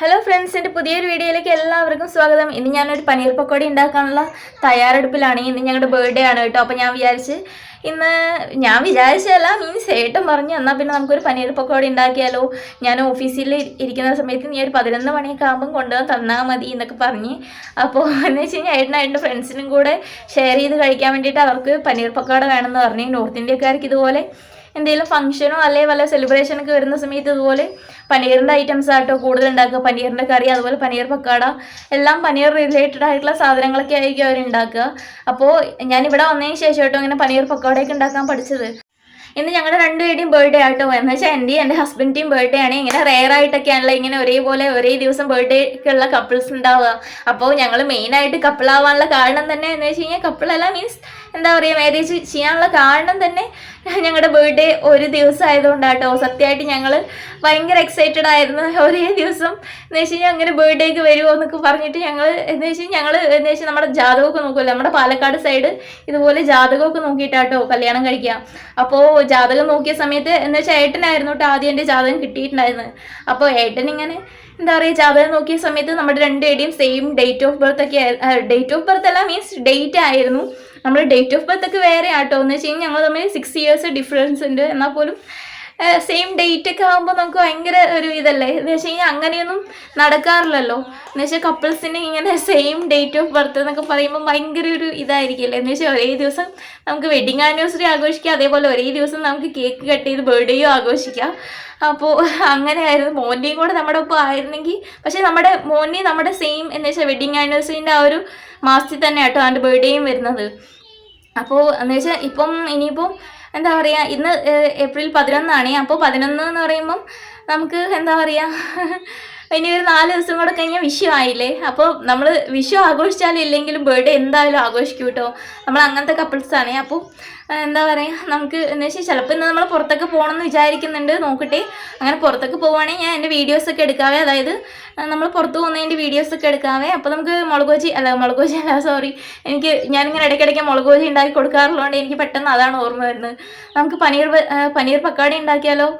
Hello friends എന്റെ പുതിയൊരു വീഡിയോയിലേക്ക് എല്ലാവർക്കും സ്വാഗതം. ഇന്ന് ഞാനൊരു പനീർ പക്കോടി ഉണ്ടാക്കാനുള്ള തയ്യാറെടുപ്പിലാണ്. ഇന്ന് ഞങ്ങളുടെ ബർത്ത്ഡേ ആണ് കേട്ടോ. അപ്പോൾ ഞാൻ വിചാരിച്ച് ഇന്ന് ഞാൻ വിചാരിച്ചതല്ല മീൻസ് ഏട്ടൻ പറഞ്ഞു എന്നാൽ പിന്നെ നമുക്കൊരു പനീർ പക്കോടി ഉണ്ടാക്കിയാലോ? ഞാൻ ഓഫീസിൽ ഇരിക്കുന്ന സമയത്ത് നീ ഒരു പതിനൊന്ന് മണിയൊക്കെ ആകുമ്പം കൊണ്ടുവന്ന് തന്നാൽ മതി എന്നൊക്കെ പറഞ്ഞ്. അപ്പോൾ എന്ന് വെച്ച് കഴിഞ്ഞാൽ ഏട്ടൻ ഫ്രണ്ട്സിനും കൂടെ ഷെയർ ചെയ്ത് കഴിക്കാൻ വേണ്ടിയിട്ട് അവർക്ക് പനീർ പക്കോട വേണമെന്ന് പറഞ്ഞു. നോർത്ത് ഇന്ത്യക്കാർക്ക് ഇതുപോലെ എന്തെങ്കിലും ഫംഗ്ഷനോ അല്ലെങ്കിൽ വല്ല സെലിബ്രേഷനൊക്കെ വരുന്ന സമയത്ത് ഇതുപോലെ പനീറിന്റെ ഐറ്റംസ് ആട്ടോ കൂടുതൽ ഉണ്ടാക്കുക പനീറിന്റെ കറി അതുപോലെ പനീർ പക്കാട എല്ലാം പനീർ റിലേറ്റഡ് ആയിട്ടുള്ള സാധനങ്ങളൊക്കെ ആയിരിക്കും അവർ ഉണ്ടാക്കുക അപ്പോൾ ഞാൻ ഇവിടെ വന്നതിന് ശേഷം കേട്ടോ ഇങ്ങനെ പനീർ പക്കോടയൊക്കെ ഉണ്ടാക്കാൻ പഠിച്ചത്. ഇന്ന് ഞങ്ങളുടെ രണ്ടുപേരുടെയും ബർത്ത്ഡേ ആട്ടോ. എന്ന് വെച്ചാൽ എന്റെയും എന്റെ ഹസ്ബൻഡിന്റെയും ബർത്ത്ഡേ ആണ്. ഇങ്ങനെ റെയർ ആയിട്ടൊക്കെയാണല്ലോ ഇങ്ങനെ ഒരേപോലെ ഒരേ ദിവസം ബർത്ത്ഡേക്കുള്ള കപ്പിൾസ് ഉണ്ടാവുക അപ്പോൾ ഞങ്ങൾ മെയിനായിട്ട് കപ്പിളാവാനുള്ള കാരണം തന്നെ എന്ന് വെച്ച് കഴിഞ്ഞാൽ കപ്പിളല്ല മീൻസ് എന്താ പറയുക മാരേജ് ചെയ്യാനുള്ള കാരണം തന്നെ ഞങ്ങളുടെ ബർത്ത്ഡേ ഒരു ദിവസം ആയതുകൊണ്ടാട്ടോ സത്യമായിട്ട് ഞങ്ങൾ ഭയങ്കര എക്സൈറ്റഡ് ആയിരുന്നു. ഒരേ ദിവസം എന്ന് വെച്ച് കഴിഞ്ഞാൽ അങ്ങനെ ബർത്ത്ഡേക്ക് വരുമോ എന്നൊക്കെ പറഞ്ഞിട്ട് ഞങ്ങൾ എന്ന് വെച്ച് കഴിഞ്ഞാൽ ഞങ്ങൾ എന്ന് വെച്ചാൽ നമ്മുടെ ജാതകമൊക്കെ നോക്കുമല്ലോ നമ്മുടെ പാലക്കാട് സൈഡ് ഇതുപോലെ ജാതകമൊക്കെ നോക്കിയിട്ടാട്ടോ കല്യാണം കഴിക്കുക. അപ്പോൾ ജാതകം നോക്കിയ സമയത്ത് എന്ന് വെച്ചാൽ ഏട്ടനായിരുന്നു കേട്ടോ ആദ്യം എന്റെ ജാതകം കിട്ടിയിട്ടുണ്ടായിരുന്നത്. അപ്പോൾ ഏട്ടൻ ഇങ്ങനെ എന്താ പറയുക ജാതകം നോക്കിയ സമയത്ത് നമ്മുടെ രണ്ടുപേരുടെയും സെയിം ഡേറ്റ് ഓഫ് ബർത്ത് ഒക്കെ ഡേറ്റ് ഓഫ് ബർത്ത് അല്ല മീൻസ് ഡേറ്റ് ആയിരുന്നു. നമ്മൾ ഡേറ്റ് ഓഫ് ബർത്ത് ഒക്കെ വേറെ ആട്ടോ എന്ന് വെച്ച് കഴിഞ്ഞാൽ ഞങ്ങൾ തമ്മിൽ സിക്സ് ഇയേഴ്സ് ഡിഫറൻസ് ഉണ്ട്. എന്നാൽ പോലും സെയിം ഡേറ്റ് ഒക്കെ ആകുമ്പോൾ നമുക്ക് ഭയങ്കര ഒരു ഇതല്ലേ? എന്ന് വെച്ച് കഴിഞ്ഞാൽ അങ്ങനെയൊന്നും നടക്കാറില്ലല്ലോ. എന്ന് വെച്ചാൽ കപ്പിൾസിന് ഇങ്ങനെ സെയിം ഡേറ്റ് ഓഫ് ബർത്ത് എന്നൊക്കെ പറയുമ്പോൾ ഭയങ്കര ഒരു ഇതായിരിക്കില്ലേ? എന്ന് വെച്ചാൽ ഒരേ ദിവസം നമുക്ക് വെഡിങ് ആനിവേഴ്സറി ആഘോഷിക്കാം അതേപോലെ ഒരേ ദിവസം നമുക്ക് കേക്ക് കട്ട് ചെയ്ത് ബർത്ത്ഡേയും ആഘോഷിക്കാം. അപ്പോൾ അങ്ങനെയായിരുന്നു. മോന്റെയും കൂടെ നമ്മുടെ ഒപ്പം ആയിരുന്നെങ്കിൽ പക്ഷേ നമ്മുടെ മോനെ നമ്മുടെ സെയിം എന്ന് വെച്ചാൽ വെഡിങ് ആനിവേഴ്സറിന്റെ ആ ഒരു മാസത്തിൽ തന്നെ കേട്ടോ അവന്റെ ബർത്ത്ഡേയും വരുന്നത്. അപ്പോൾ എന്ന് വെച്ചാൽ ഇപ്പം ഇനിയിപ്പം എന്താ പറയുക ഇന്ന് ഏപ്രിൽ പതിനൊന്നാണ്. അപ്പോൾ പതിനൊന്ന് എന്ന് പറയുമ്പം നമുക്ക് എന്താ പറയുക ഇനി ഒരു നാല് ദിവസം കൂടെ കഴിഞ്ഞാൽ വിഷു ആയില്ലേ അപ്പോൾ നമ്മൾ വിഷു ആഘോഷിച്ചാലും ഇല്ലെങ്കിലും ബർത്ത്ഡേ എന്തായാലും ആഘോഷിക്കും കേട്ടോ നമ്മൾ അങ്ങനത്തെ കപ്പിൾസാണ് അപ്പോൾ എന്താ പറയുക നമുക്ക് എന്ന് വെച്ചാൽ ചിലപ്പോൾ ഇന്ന് നമ്മൾ പുറത്തൊക്കെ പോകണമെന്ന് വിചാരിക്കുന്നുണ്ട്. നോക്കട്ടെ. അങ്ങനെ പുറത്തൊക്കെ പോവുകയാണെങ്കിൽ ഞാൻ എന്റെ വീഡിയോസൊക്കെ എടുക്കാവേ. അതായത് നമ്മൾ പുറത്ത് പോകുന്നതിന്റെ വീഡിയോസൊക്കെ എടുക്കാവേ. അപ്പോൾ നമുക്ക് മുളകോജി അല്ല മുളകോജി അല്ല സോറി എനിക്ക് ഞാനിങ്ങനെ ഇടയ്ക്കിടയ്ക്ക് മുളകോജി ഉണ്ടാക്കി കൊടുക്കാറുള്ളതുകൊണ്ട് എനിക്ക് പെട്ടെന്ന് അതാണ് ഓർമ്മ വരുന്നത്. നമുക്ക് പനീർ പനീർ പക്കാടി ഉണ്ടാക്കിയാലോ?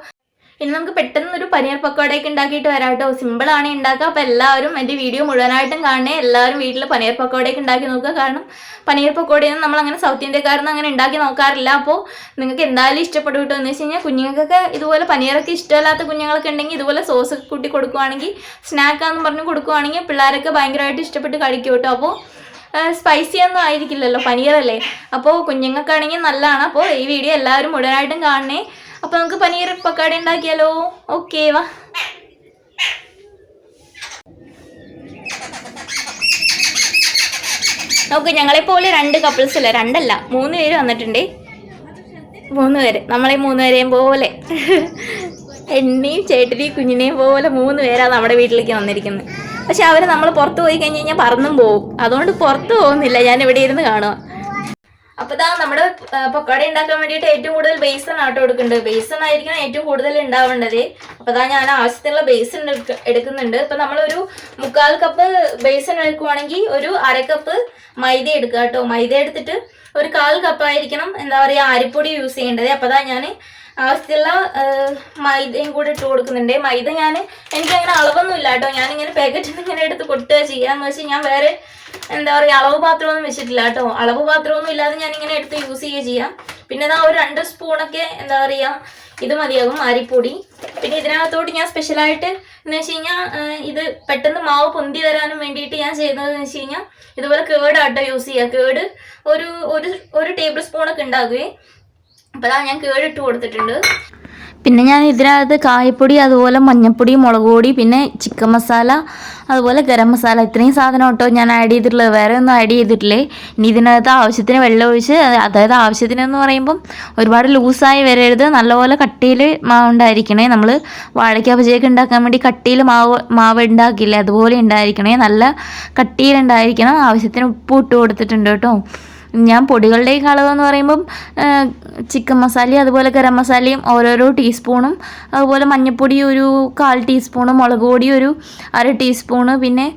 ഇനി നമുക്ക് പെട്ടെന്ന് ഒരു പനീർ പക്കോടയൊക്കെ ഉണ്ടാക്കിയിട്ട് വരാം കേട്ടോ സിമ്പിളാണ് ഉണ്ടാക്കുക. അപ്പോൾ എല്ലാവരും എന്റെ വീഡിയോ മുഴുവനായിട്ടും കാണണേ. എല്ലാവരും വീട്ടിൽ പനീർ പക്കോടയൊക്കെ ഉണ്ടാക്കി നോക്കുക. കാരണം പനീർ പക്കോടയൊന്നും നമ്മൾ അങ്ങനെ സൗത്ത് ഇന്ത്യക്കാരൊന്നും അങ്ങനെ ഉണ്ടാക്കി നോക്കാറില്ല. അപ്പോൾ നിങ്ങൾക്ക് എന്തായാലും ഇഷ്ടപ്പെടും കേട്ടോ എന്ന് വെച്ച് കഴിഞ്ഞാൽ കുഞ്ഞുങ്ങൾക്കൊക്കെ ഇതുപോലെ പനീറൊക്കെ ഇഷ്ടമല്ലാത്ത കുഞ്ഞുങ്ങളൊക്കെ ഉണ്ടെങ്കിൽ ഇതുപോലെ സോസ് ഒക്കെ കൂട്ടി കൊടുക്കുവാണെങ്കിൽ സ്നാക്കാന്ന് പറഞ്ഞ് കൊടുക്കുവാണെങ്കിൽ പിള്ളേരൊക്കെ ഭയങ്കരമായിട്ട് ഇഷ്ടപ്പെട്ട് കഴിക്കും കേട്ടോ. അപ്പോൾ സ്പൈസി ഒന്നും ആയിരിക്കില്ലല്ലോ പനീറല്ലേ? അപ്പോൾ കുഞ്ഞുങ്ങൾക്കാണെങ്കിൽ നല്ലതാണ്. അപ്പോൾ ഈ വീഡിയോ എല്ലാവരും മുഴുവനായിട്ടും കാണണേ. അപ്പോൾ നമുക്ക് പനീർ പക്കാടി ഉണ്ടാക്കിയാലോ? ഓക്കേ വാ. നോക്ക് ഞങ്ങളെപ്പോലെ രണ്ട് കപ്പിൾസ് അല്ല രണ്ടല്ല മൂന്ന് പേര് വന്നിട്ടുണ്ട്. മൂന്ന് പേര്. നമ്മളെ മൂന്ന് പേരെയും പോലെ. എന്നെയും ചേട്ടനെയും കുഞ്ഞിനെയും പോലെ മൂന്ന് പേരാണ് നമ്മുടെ വീട്ടിലേക്ക് വന്നിരിക്കുന്നത്. പക്ഷെ അവർ നമ്മൾ പുറത്ത് പോയി കഴിഞ്ഞ് കഴിഞ്ഞാൽ പറന്നും പോകും അതുകൊണ്ട് പുറത്ത് പോകുന്നില്ല. ഞാൻ ഇവിടെ ഇരുന്ന് കാണുക അപ്പൊ ഇതാ നമ്മുടെ പൊക്കാട ഉണ്ടാക്കാൻ വേണ്ടിയിട്ട് ഏറ്റവും കൂടുതൽ ബേസൺ ആട്ടോ എടുക്കുന്നുണ്ട് ബേസൺ ആയിരിക്കണം ഏറ്റവും കൂടുതൽ ഉണ്ടാവേണ്ടത്. അപ്പൊ ഇതാ ഞാൻ ആവശ്യത്തിനുള്ള ബേസൺ എടുക്കുന്നുണ്ട്. ഇപ്പൊ നമ്മളൊരു മുക്കാൽ കപ്പ് ബേസൺ എടുക്കുവാണെങ്കിൽ ഒരു അര കപ്പ് മൈദ എടുക്കുക കേട്ടോ മൈദ എടുത്തിട്ട് ഒരു കാൽ കപ്പായിരിക്കണം എന്താ പറയാ അരിപ്പൊടി യൂസ് ചെയ്യേണ്ടത്. അപ്പൊ ഇതാ ഞാൻ ആവശ്യത്തിലുള്ള മൈദയും കൂടെ ഇട്ട് കൊടുക്കുന്നുണ്ട്. മൈദ ഞാൻ എനിക്ക് അങ്ങനെ അളവൊന്നും ഇല്ല കേട്ടോ. ഞാനിങ്ങനെ പാക്കറ്റിൽ നിന്ന് ഇങ്ങനെ എടുത്ത് കൊട്ടുക ചെയ്യാന്ന് വെച്ചാൽ ഞാൻ വേറെ എന്താ പറയുക അളവ് പാത്രമൊന്നും വെച്ചിട്ടില്ല കേട്ടോ. അളവ് പാത്രമൊന്നും ഇല്ലാതെ ഞാൻ ഇങ്ങനെ എടുത്ത് യൂസ് ചെയ്യുക ചെയ്യാം. പിന്നെ ഇതാ ഒരു രണ്ട് സ്പൂണൊക്കെ എന്താ പറയുക ഇത് മതിയാകും അരിപ്പൊടി. പിന്നെ ഇതിനകത്തോട്ട് ഞാൻ സ്പെഷ്യലായിട്ട് എന്ന് വെച്ച് കഴിഞ്ഞാൽ ഇത് പെട്ടെന്ന് മാവ് പൊന്തി വരാനും വേണ്ടിയിട്ട് ഞാൻ ചെയ്യുന്നതെന്ന് വെച്ച് കഴിഞ്ഞാൽ ഇതുപോലെ കേട് ആട്ടോ യൂസ് ചെയ്യുക. കേട് ഒരു ഒരു ഒരു ടേബിൾ സ്പൂണൊക്കെ ഉണ്ടാകുകയെ അപ്പോൾ ഞാൻ കേടിട്ട് കൊടുത്തിട്ടുണ്ട്. പിന്നെ ഞാൻ ഇതിനകത്ത് കായപ്പൊടി അതുപോലെ മഞ്ഞൾപ്പൊടി മുളക് പൊടി പിന്നെ ചിക്കൻ മസാല അതുപോലെ ഗരം മസാല. ഇത്രയും സാധനം കേട്ടോ ഞാൻ ആഡ് ചെയ്തിട്ടുള്ളത്. വേറെ ഒന്നും ആഡ് ചെയ്തിട്ടില്ലേ? ഇനി ഇതിനകത്ത് ആവശ്യത്തിന് വെള്ളം ഒഴിച്ച് അതായത് ആവശ്യത്തിനെന്ന് പറയുമ്പം ഒരുപാട് ലൂസായി വരരുത്. നല്ലപോലെ കട്ടിയിൽ മാവ് ഉണ്ടായിരിക്കണേ. നമ്മൾ വാഴയ്ക്ക പച്ചയൊക്കെ ഉണ്ടാക്കാൻ വേണ്ടി കട്ടിയിൽ മാവ് മാവ് ഉണ്ടാക്കില്ലേ? അതുപോലെ ഉണ്ടായിരിക്കണേ. നല്ല കട്ടിയിൽ ഉണ്ടായിരിക്കണം. ആവശ്യത്തിന് ഉപ്പ് ഇട്ട് കൊടുത്തിട്ടുണ്ട് കേട്ടോ. ഞാൻ പൊടികളുടെയൊക്കെ അളവെന്ന് പറയുമ്പം ചിക്കൻ മസാലയും അതുപോലെ ഗരം മസാലയും ഓരോരോ ടീസ്പൂണും അതുപോലെ മഞ്ഞൾപ്പൊടി ഒരു കാൽ ടീസ്പൂണ് മുളക് പൊടി ഒരു അര ടീസ്പൂണ് പിന്നെ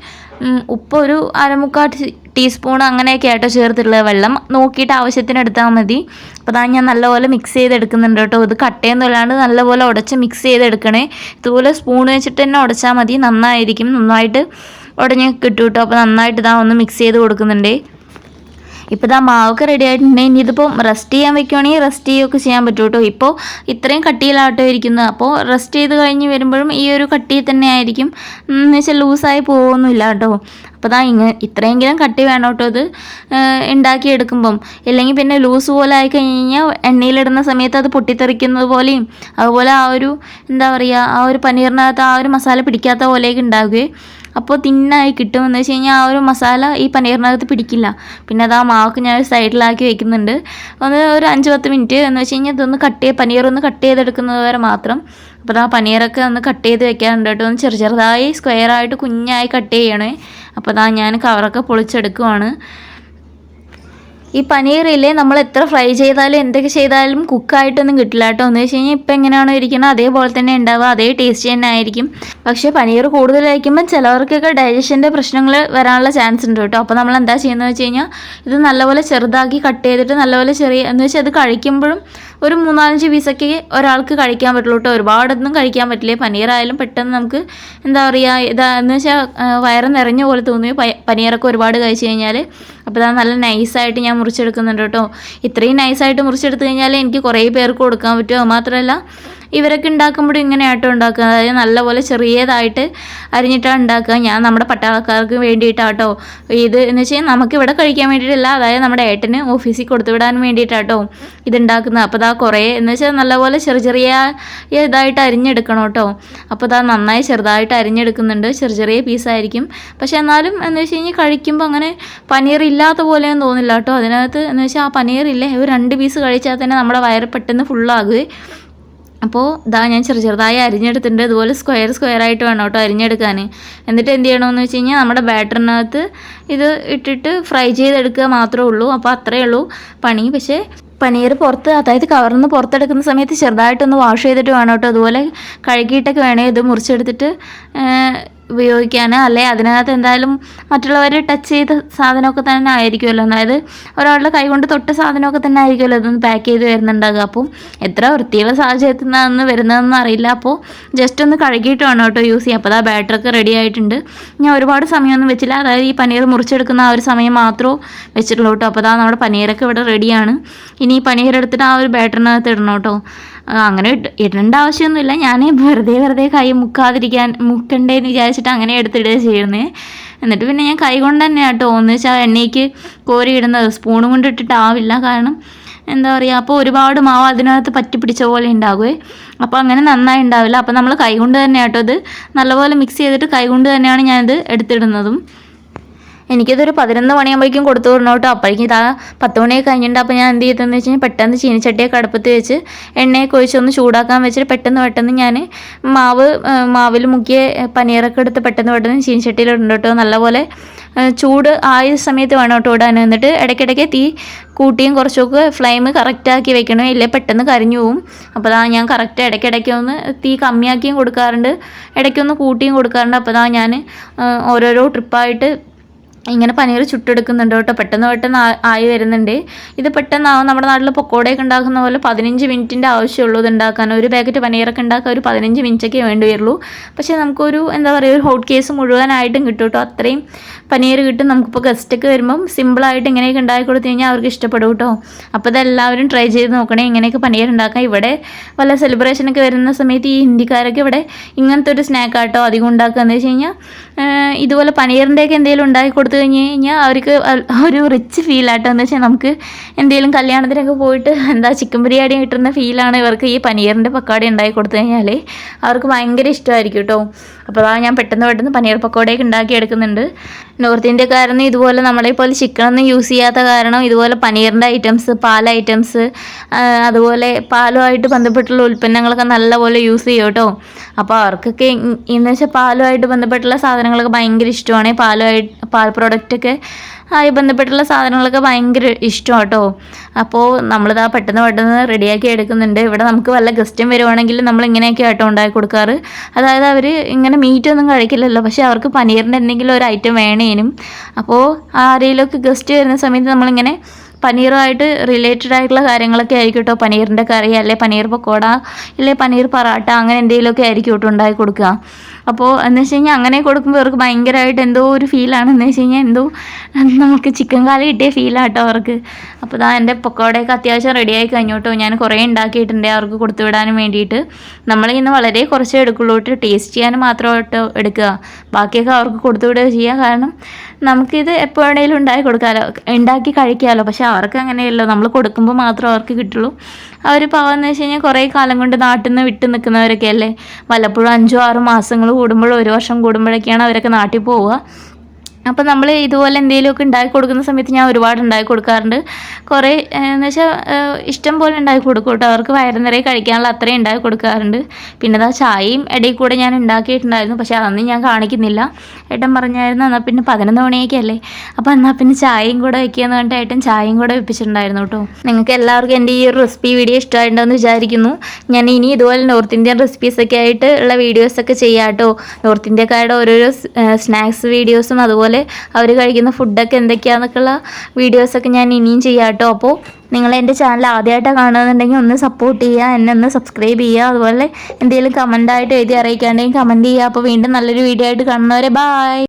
ഉപ്പ് ഒരു അരമുക്കാൽ ടീസ്പൂൺ അങ്ങനെയൊക്കെ ആയിട്ടോ ചേർത്തിട്ടുള്ള വെള്ളം. നോക്കിയിട്ട് ആവശ്യത്തിന് എടുത്താൽ മതി. അപ്പോൾ അതാ ഞാൻ നല്ലപോലെ മിക്സ് ചെയ്തെടുക്കുന്നുണ്ട് കേട്ടോ. ഇത് കട്ടയൊന്നും നല്ലപോലെ ഉടച്ച് മിക്സ് ചെയ്തെടുക്കണേ. ഇതുപോലെ സ്പൂൺ വെച്ചിട്ട് തന്നെ ഉടച്ചാൽ മതി. നന്നായിരിക്കും. നന്നായിട്ട് ഉടഞ്ഞ് കിട്ടും കേട്ടോ. അപ്പോൾ നന്നായിട്ട് ഇതാ ഒന്ന് മിക്സ് ചെയ്ത് കൊടുക്കുന്നുണ്ടേ. ഇപ്പോൾ ഇതാ മാവൊക്കെ റെഡി ആയിട്ടുണ്ടെങ്കിൽ ഇനി ഇതിപ്പോൾ റെസ്റ്റ് ചെയ്യാൻ വെക്കുവാണെങ്കിൽ റെസ്റ്റ് ചെയ്യുകയൊക്കെ ചെയ്യാൻ പറ്റും കേട്ടോ ഇപ്പോൾ ഇത്രയും കട്ടിയിലാട്ടോ ഇരിക്കുന്നത് അപ്പോൾ റെസ്റ്റ് ചെയ്ത് കഴിഞ്ഞ് വരുമ്പോഴും ഈ ഒരു കട്ടിയിൽ തന്നെ ആയിരിക്കും. എന്ന് വെച്ചാൽ ലൂസായി പോകുന്നില്ല കേട്ടോ. അപ്പോൾ ഇതാ ഇങ്ങനെ ഇത്രയെങ്കിലും കട്ടി വേണം കേട്ടോ ഇത് ഉണ്ടാക്കിയെടുക്കുമ്പം. ഇല്ലെങ്കിൽ പിന്നെ ലൂസ് പോലെ ആയി കഴിഞ്ഞ് കഴിഞ്ഞാൽ എണ്ണയിലിടുന്ന സമയത്ത് അത് പൊട്ടിത്തെറിക്കുന്നത് പോലെയും അതുപോലെ ആ ഒരു എന്താ പറയുക ആ ഒരു പനീറിനകത്ത് ആ ഒരു മസാല പിടിക്കാത്ത പോലെയൊക്കെ ഉണ്ടാകുകയും അപ്പോൾ തിന്നായി കിട്ടുമെന്ന് വെച്ച് കഴിഞ്ഞാൽ ആ ഒരു മസാല ഈ പനീറിനകത്ത് പിടിക്കില്ല. പിന്നെ അത് ആ മാവൊക്കെ ഞാൻ ഒരു സൈഡിലാക്കി വെക്കുന്നുണ്ട്. ഒന്ന് ഒരു അഞ്ച് പത്ത് മിനിറ്റ് എന്ന് വെച്ച് കഴിഞ്ഞാൽ ഇതൊന്ന് കട്ട് ചെയ്ത് പനീർ ഒന്ന് കട്ട് ചെയ്തെടുക്കുന്നത് വരെ മാത്രം. അപ്പോൾ ആ പനീറൊക്കെ ഒന്ന് കട്ട് ചെയ്ത് വെക്കാറുണ്ട് കേട്ടോ. ഒന്ന് ചെറു ചെറുതായി സ്ക്വയറായിട്ട് കുഞ്ഞായി കട്ട് ചെയ്യണേ. അപ്പോൾ അതാ ഞാൻ കവറൊക്കെ പൊളിച്ചെടുക്കുവാണ്. ഈ പനീറില്ലേ നമ്മൾ എത്ര ഫ്രൈ ചെയ്താലും എന്തൊക്കെ ചെയ്താലും കുക്കായിട്ടൊന്നും കിട്ടില്ല കേട്ടോ. എന്ന് വെച്ച് കഴിഞ്ഞാൽ ഇപ്പം എങ്ങനെയാണോ ഇരിക്കുന്നത് അതേപോലെ തന്നെ ഉണ്ടാവുക. അതേ ടേസ്റ്റ് തന്നെ ആയിരിക്കും. പക്ഷേ പനീർ കൂടുതൽ കഴിക്കുമ്പോൾ ചിലവർക്കൊക്കെ ഡൈജഷന്റെ പ്രശ്നങ്ങൾ വരാനുള്ള ചാൻസ് ഉണ്ട് കേട്ടോ. അപ്പോൾ നമ്മൾ എന്താ ചെയ്യുന്നത് വെച്ച് കഴിഞ്ഞാൽ ഇത് നല്ലപോലെ ചെറുതാക്കി കട്ട് ചെയ്തിട്ട് നല്ലപോലെ ചെറിയ എന്ന് വെച്ചാൽ അത് കഴിക്കുമ്പോഴും ഒരു മൂന്നാലഞ്ച് പീസൊക്കെ ഒരാൾക്ക് കഴിക്കാൻ പറ്റുള്ളൂ കേട്ടോ. ഒരുപാടൊന്നും കഴിക്കാൻ പറ്റില്ല. പനീറായാലും പെട്ടെന്ന് നമുക്ക് എന്താ പറയുക ഇതാ എന്ന് വെച്ചാൽ വയറ് നിറഞ്ഞ പോലെ തോന്നി പനീറൊക്കെ ഒരുപാട് കഴിച്ച് കഴിഞ്ഞാൽ അപ്പോൾ അത് നല്ല നൈസായിട്ട് ഞാൻ മുറിച്ചെടുക്കുന്നുണ്ട് കേട്ടോ. ഇത്രയും നൈസായിട്ട് മുറിച്ചെടുത്ത് കഴിഞ്ഞാൽ എനിക്ക് കുറേ പേർക്ക് കൊടുക്കാൻ പറ്റും. അത് മാത്രമല്ല ഇവരൊക്കെ ഉണ്ടാക്കുമ്പോഴും ഇങ്ങനെ ആട്ടോ ഉണ്ടാക്കുക. അതായത് നല്ലപോലെ ചെറിയതായിട്ട് അരിഞ്ഞിട്ടാണ് ഉണ്ടാക്കുക. ഞാൻ നമ്മുടെ പട്ടാളക്കാർക്ക് വേണ്ടിയിട്ടാട്ടോ. ഇത് എന്ന് വെച്ചാൽ നമുക്ക് ഇവിടെ കഴിക്കാൻ വേണ്ടിയിട്ടില്ല അതായത് നമ്മുടെ ഏട്ടന് ഓഫീസിൽ കൊടുത്തു വിടാൻ വേണ്ടിയിട്ടാട്ടോ ഇത് ഉണ്ടാക്കുന്നത് അപ്പോൾ ഇതാ കുറേ എന്ന് വെച്ചാൽ നല്ലപോലെ ചെറിയ ചെറിയ ഇതായിട്ട് അരിഞ്ഞെടുക്കണം കേട്ടോ അപ്പോൾ ഇതാ നന്നായി ചെറുതായിട്ട് അരിഞ്ഞെടുക്കുന്നുണ്ട്. ചെറിയ ചെറിയ പീസായിരിക്കും പക്ഷേ എന്നാലും എന്ന് വെച്ച് കഴിഞ്ഞാൽ കഴിക്കുമ്പോൾ അങ്ങനെ പനീർ ഇല്ലാത്ത പോലെയൊന്നും തോന്നില്ല കേട്ടോ. അതിനകത്ത് എന്ന് വെച്ചാൽ ആ പനീർ ഇല്ലേ? ഒരു രണ്ട് പീസ് കഴിച്ചാൽ തന്നെ നമ്മുടെ വയറ് പെട്ടെന്ന് ഫുള്ളാകുകയും അപ്പോൾ ഇതാ ഞാൻ ചെറു ചെറുതായി അരിഞ്ഞെടുത്തിട്ടുണ്ട്. ഇതുപോലെ സ്ക്വയർ സ്ക്വയർ ആയിട്ട് വേണം കേട്ടോ അരിഞ്ഞെടുക്കാൻ എന്നിട്ട് എന്ത് ചെയ്യണമെന്ന് വെച്ച് കഴിഞ്ഞാൽ നമ്മുടെ ബാറ്ററിനകത്ത് ഇത് ഇട്ടിട്ട് ഫ്രൈ ചെയ്തെടുക്കുക മാത്രമേ ഉള്ളൂ. അപ്പോൾ അത്രയേ ഉള്ളൂ പണി. പക്ഷേ പനീർ പുറത്ത് അതായത് കവറിൽ പുറത്തെടുക്കുന്ന സമയത്ത് ചെറുതായിട്ടൊന്ന് വാഷ് ചെയ്തിട്ട് വേണം കേട്ടോ. അതുപോലെ കഴുകിയിട്ടൊക്കെ വേണേ ഇത് മുറിച്ചെടുത്തിട്ട് ഉപയോഗിക്കാൻ അല്ലെ അതിനകത്ത് എന്തായാലും മറ്റുള്ളവർ ടച്ച് ചെയ്ത സാധനമൊക്കെ തന്നെ ആയിരിക്കുമല്ലോ. അതായത് ഒരാളുടെ കൈ കൊണ്ട് തൊട്ട സാധനമൊക്കെ തന്നെ ആയിരിക്കുമല്ലോ ഇതൊന്ന് പാക്ക് ചെയ്ത് വരുന്നുണ്ടാകുക അപ്പം എത്ര വൃത്തിയുള്ള സാഹചര്യത്തിൽ നിന്നാണ് വരുന്നതെന്ന് അറിയില്ല. അപ്പോൾ ജസ്റ്റ് ഒന്ന് കഴുകിയിട്ട് വേണം കേട്ടോ യൂസ് ചെയ്യാം അപ്പോൾ ആ ബാറ്ററൊക്കെ റെഡി ആയിട്ടുണ്ട്. ഞാൻ ഒരുപാട് സമയമൊന്നും വെച്ചില്ല. അതായത് ഈ പനീർ മുറിച്ചെടുക്കുന്ന ആ ഒരു സമയം മാത്രമേ വെച്ചിട്ടുള്ളൂ കേട്ടോ. അപ്പോൾ അതാ നമ്മുടെ പനീറൊക്കെ ഇവിടെ റെഡിയാണ് ഇനി ഈ പനീർ എടുത്തിട്ട് ആ ഒരു ബാറ്ററിനകത്ത് ഇടണം കേട്ടോ. അങ്ങനെ ഇടേണ്ട ആവശ്യമൊന്നുമില്ല. ഞാൻ വെറുതെ വെറുതെ കൈ മുക്കാതിരിക്കാൻ മുക്കണ്ടേന്ന് വിചാരിച്ചിട്ട് അങ്ങനെ എടുത്തിടുക ചെയ്യുന്നത് എന്നിട്ട് പിന്നെ ഞാൻ കൈ കൊണ്ട് തന്നെ കേട്ടോ. ഒന്ന് വെച്ചാൽ എണ്ണയ്ക്ക് കോരി ഇടുന്നത് സ്പൂണും കൊണ്ട് ഇട്ടിട്ടാവില്ല കാരണം എന്താ പറയുക അപ്പോൾ ഒരുപാട് മാവ് അതിനകത്ത് പറ്റി പിടിച്ച പോലെ ഉണ്ടാകുമേ അപ്പോൾ അങ്ങനെ നന്നായി ഉണ്ടാവില്ല. അപ്പോൾ നമ്മൾ കൈകൊണ്ട് തന്നെ കേട്ടോ ഇത്. നല്ലപോലെ മിക്സ് ചെയ്തിട്ട് കൈ കൊണ്ട് തന്നെയാണ് ഞാനിത് എടുത്തിടുന്നതും. എനിക്കിതൊരു പതിനൊന്ന് മണിയാകുമ്പോഴേക്കും കൊടുത്തു വിടണം കേട്ടോ. അപ്പോഴേക്കും ഇതാ പത്ത് മണിയൊക്കെ കഴിഞ്ഞിട്ടുണ്ട് അപ്പോൾ ഞാൻ എന്ത് ചെയ്തെന്ന് വെച്ച് കഴിഞ്ഞാൽ പെട്ടെന്ന് ചീനിച്ചട്ടിയൊക്കെ അടുപ്പത്ത് വെച്ച് എണ്ണയൊക്കെ ഒഴിച്ച് ഒന്ന് ചൂടാക്കാൻ വെച്ചിട്ട് പെട്ടെന്ന് പെട്ടെന്ന് ഞാൻ മാവ് മാവിൽ മുക്കിയ പനീറൊക്കെ എടുത്ത് പെട്ടെന്ന് പെട്ടെന്ന് ചീനിച്ചട്ടിയിൽ ഇടുന്നുണ്ട് കേട്ടോ. നല്ലപോലെ ചൂട് ആയ സമയത്ത് വേണം കേട്ടോ ഇടാൻ. എന്നിട്ട് ഇടയ്ക്കിടയ്ക്ക് തീ കൂട്ടിയും കുറച്ചൊക്കെ ഫ്ലെയിം കറക്റ്റാക്കി വെക്കണം. ഇല്ലേ പെട്ടെന്ന് കരിഞ്ഞു പോവും. അപ്പോൾ അതാ ഞാൻ കറക്റ്റ് ഇടയ്ക്കിടയ്ക്ക് ഒന്ന് തീ കമ്മിയാക്കിയും കൊടുക്കാറുണ്ട്. ഇടയ്ക്കൊന്ന് കൂട്ടിയും കൊടുക്കാറുണ്ട്. അപ്പോൾ അതാ ഞാൻ ഓരോരോ ട്രിപ്പായിട്ട് ഇങ്ങനെ പനീർ ചുട്ടെടുക്കുന്നുണ്ട് കേട്ടോ. പെട്ടെന്ന് പെട്ടെന്ന് ആയി വരുന്നുണ്ട്. ഇത് പെട്ടെന്നാവും നമ്മുടെ നാട്ടിൽ പൊക്കോടയൊക്കെ ഉണ്ടാക്കുന്ന പോലെ പതിനഞ്ച് മിനിറ്റിന്റെ ആവശ്യമുള്ളൂ ഇത് ഉണ്ടാക്കാൻ. ഒരു പാക്കറ്റ് പനീറൊക്കെ ഉണ്ടാക്കാൻ ഒരു പതിനഞ്ച് മിനിറ്റൊക്കെ വേണ്ടി വരുള്ളൂ. പക്ഷേ നമുക്കൊരു എന്താ പറയുക ഒരു ഹോട്ട് കേസ് മുഴുവനായിട്ടും കിട്ടും കേട്ടോ. അത്രയും പനീർ കിട്ടും നമുക്കിപ്പോൾ ഗസ്റ്റൊക്കെ വരുമ്പം സിമ്പിളായിട്ട് ഇങ്ങനെയൊക്കെ ഉണ്ടാക്കി കൊടുത്തു കഴിഞ്ഞാൽ അവർക്ക് ഇഷ്ടപ്പെടും കേട്ടോ. അപ്പോൾ ഇതെല്ലാവരും ട്രൈ ചെയ്ത് നോക്കണേ ഇങ്ങനെയൊക്കെ പനീർ ഉണ്ടാക്കാം ഇവിടെ വല്ല സെലിബ്രേഷനൊക്കെ വരുന്ന സമയത്ത് ഈ ഹിന്ദിക്കാരൊക്കെ ഇവിടെ ഇങ്ങനത്തെ ഒരു സ്നാക്കാട്ടോ അധികം ഉണ്ടാക്കുക എന്ന് വെച്ച് കഴിഞ്ഞാൽ ഇതുപോലെ പനീറിന്റെയൊക്കെ എന്തെങ്കിലും ഉണ്ടാക്കി കൊടുത്തു കഴിഞ്ഞ് കഴിഞ്ഞാൽ അവർക്ക് ഒരു റിച്ച് ഫീലാട്ടോ എന്ന് വെച്ചാൽ നമുക്ക് എന്തെങ്കിലും കല്യാണത്തിനൊക്കെ പോയിട്ട് എന്താ ചിക്കൻ ബിരിയാണി കിട്ടുന്ന ഫീലാണ് ഇവർക്ക് ഈ പനീറിന്റെ പക്കോട ഉണ്ടാക്കി കൊടുത്തു കഴിഞ്ഞാൽ അവർക്ക് ഭയങ്കര ഇഷ്ടമായിരിക്കും കേട്ടോ അപ്പോൾ അതാ ഞാൻ പെട്ടെന്ന് പെട്ടെന്ന് പനീർ പക്കോടയൊക്കെ ഉണ്ടാക്കി എടുക്കുന്നുണ്ട്. നോർത്ത് ഇന്ത്യക്കാരൊന്നും ഇതുപോലെ നമ്മളെ പോലെ ചിക്കനൊന്നും യൂസ് ചെയ്യാത്ത കാരണം ഇതുപോലെ പനീറിന്റെ ഐറ്റംസ് പാൽ ഐറ്റംസ് അതുപോലെ പാലുമായിട്ട് ബന്ധപ്പെട്ടുള്ള ഉൽപ്പന്നങ്ങളൊക്കെ നല്ലപോലെ യൂസ് ചെയ്യും കേട്ടോ. അപ്പോൾ അവർക്കൊക്കെ എന്ന് വെച്ചാൽ പാലുമായിട്ട് ബന്ധപ്പെട്ടുള്ള സാധനങ്ങളൊക്കെ ഭയങ്കര ഇഷ്ടമാണ്. പാലുമായിട്ട് പാൽ പ്രോഡക്റ്റൊക്കെ ആയി ബന്ധപ്പെട്ടുള്ള സാധനങ്ങളൊക്കെ ഭയങ്കര ഇഷ്ടം കേട്ടോ അപ്പോൾ നമ്മളിതാ പെട്ടെന്ന് പെട്ടെന്ന് റെഡിയാക്കി എടുക്കുന്നുണ്ട്. ഇവിടെ നമുക്ക് വല്ല ഗസ്റ്റും വരുവാണെങ്കിൽ നമ്മൾ ഇങ്ങനെയൊക്കെ ആട്ടോ ഉണ്ടാക്കി കൊടുക്കാറ്. അതായത് അവർ ഇങ്ങനെ മീറ്റ് ഒന്നും കഴിക്കില്ലല്ലോ. പക്ഷേ അവർക്ക് പനീറിന്റെ എന്തെങ്കിലും ഒരു ഐറ്റം വേണേനും. അപ്പോൾ ആരെങ്കിലുമൊക്കെ ഗസ്റ്റ് വരുന്ന സമയത്ത് നമ്മളിങ്ങനെ പനീറുമായിട്ട് റിലേറ്റഡ് ആയിട്ടുള്ള കാര്യങ്ങളൊക്കെ ആയിരിക്കും കേട്ടോ. പനീറിന്റെ കറി അല്ലെ പനീർ പക്കോട ഇല്ലെ പനീർ പറാട്ട അങ്ങനെ എന്തെങ്കിലുമൊക്കെ ആയിരിക്കും കേട്ടോ ഉണ്ടാക്കി കൊടുക്കുക. അപ്പോൾ എന്ന് വെച്ച് കഴിഞ്ഞാൽ അങ്ങനെ കൊടുക്കുമ്പോൾ അവർക്ക് ഭയങ്കരമായിട്ട് എന്തോ ഒരു ഫീലാണ് എന്ന് വെച്ച് കഴിഞ്ഞാൽ എന്തോ നമുക്ക് ചിക്കൻ കാലി കിട്ടിയ ഫീലാണ് കേട്ടോ അവർക്ക്. അപ്പോൾ ഇതാ എന്റെ പക്കോടയൊക്കെ അത്യാവശ്യം റെഡിയായി കഴിഞ്ഞു കേട്ടോ. ഞാൻ കുറേ ഉണ്ടാക്കിയിട്ടുണ്ട് അവർക്ക് കൊടുത്തു വിടാനും വേണ്ടിയിട്ട്. നമ്മളിന്ന് വളരെ കുറച്ചേ എടുക്കുള്ളൂ. കേട്ടോ ടേസ്റ്റ് ചെയ്യാൻ മാത്രമായിട്ട് എടുക്കുക. ബാക്കിയൊക്കെ അവർക്ക് കൊടുത്തു വിടുക ചെയ്യുക. കാരണം നമുക്കിത് എപ്പോഴെങ്കിലും ഉണ്ടാക്കി കൊടുക്കാമല്ലോ ഉണ്ടാക്കി കഴിക്കാമല്ലോ പക്ഷെ അവർക്ക് അങ്ങനെയല്ലോ. നമ്മൾ കൊടുക്കുമ്പോൾ മാത്രം അവർക്ക് കിട്ടുള്ളൂ. അവർ പാവമെന്ന് വെച്ച് കഴിഞ്ഞാൽ കുറേ കാലം കൊണ്ട് നാട്ടിൽ നിന്ന് വിട്ട് നിൽക്കുന്നവരൊക്കെ അല്ലേ വല്ലപ്പോഴും അഞ്ചോ ആറോ മാസങ്ങൾ കൂടുമ്പോഴോ ഒരു വർഷം കൂടുമ്പോഴൊക്കെയാണ് അവരൊക്കെ നാട്ടിൽ പോവുക. അപ്പോൾ നമ്മൾ ഇതുപോലെ എന്തെങ്കിലുമൊക്കെ ഉണ്ടാക്കി കൊടുക്കുന്ന സമയത്ത് ഞാൻ ഒരുപാട് ഉണ്ടാക്കി കൊടുക്കാറുണ്ട്. കുറേ എന്ന് വെച്ചാൽ ഇഷ്ടം പോലെ ഉണ്ടാക്കി കൊടുക്കും കേട്ടോ. അവർക്ക് വയറ് നിറയെ കഴിക്കാനുള്ള അത്രയും ഉണ്ടാക്കി കൊടുക്കാറുണ്ട്. പിന്നെ അതാ ചായയും ഇടയിൽ കൂടെ ഞാൻ ഉണ്ടാക്കിയിട്ടുണ്ടായിരുന്നു. പക്ഷേ അതൊന്നും ഞാൻ കാണിക്കുന്നില്ല. ഏട്ടൻ പറഞ്ഞായിരുന്നു എന്നാൽ പിന്നെ പതിനൊന്ന് മണിയൊക്കെ അല്ലേ? അപ്പോൾ എന്നാൽ പിന്നെ ചായയും കൂടെ വയ്ക്കുകയെന്ന് പറഞ്ഞിട്ട് ഏട്ടൻ ചായയും കൂടെ വെപ്പിച്ചിട്ടുണ്ടായിരുന്നു കേട്ടോ. നിങ്ങൾക്ക് എല്ലാവർക്കും എന്റെ ഈ ഒരു റെസിപ്പി വീഡിയോ ഇഷ്ടമായിട്ടുണ്ടെന്ന് വിചാരിക്കുന്നു. ഞാൻ ഇനി ഇതുപോലെ നോർത്ത് ഇന്ത്യൻ റെസിപ്പീസൊക്കെ ആയിട്ട് ഉള്ള വീഡിയോസൊക്കെ ചെയ്യാം കേട്ടോ. നോർത്ത് ഇന്ത്യക്കാരുടെ ഓരോരോ സ്നാക്സ് വീഡിയോസും അതുപോലെ അവർ കഴിക്കുന്ന ഫുഡൊക്കെ എന്തൊക്കെയാണെന്നൊക്കെയുള്ള വീഡിയോസൊക്കെ ഞാൻ ഇനിയും ചെയ്യാം കേട്ടോ അപ്പോൾ നിങ്ങൾ എന്റെ ചാനൽ ആദ്യമായിട്ടാണ് കാണുന്നുണ്ടെങ്കിൽ ഒന്ന് സപ്പോർട്ട് ചെയ്യുക എന്നെ ഒന്ന് സബ്സ്ക്രൈബ് ചെയ്യുക. അതുപോലെ എന്തെങ്കിലും കമന്റായിട്ട് എഴുതി അറിയിക്കാണ്ടെങ്കിൽ കമന്റ് ചെയ്യുക. അപ്പോൾ വീണ്ടും നല്ലൊരു വീഡിയോ ആയിട്ട് കാണുന്നവരെ ബായ്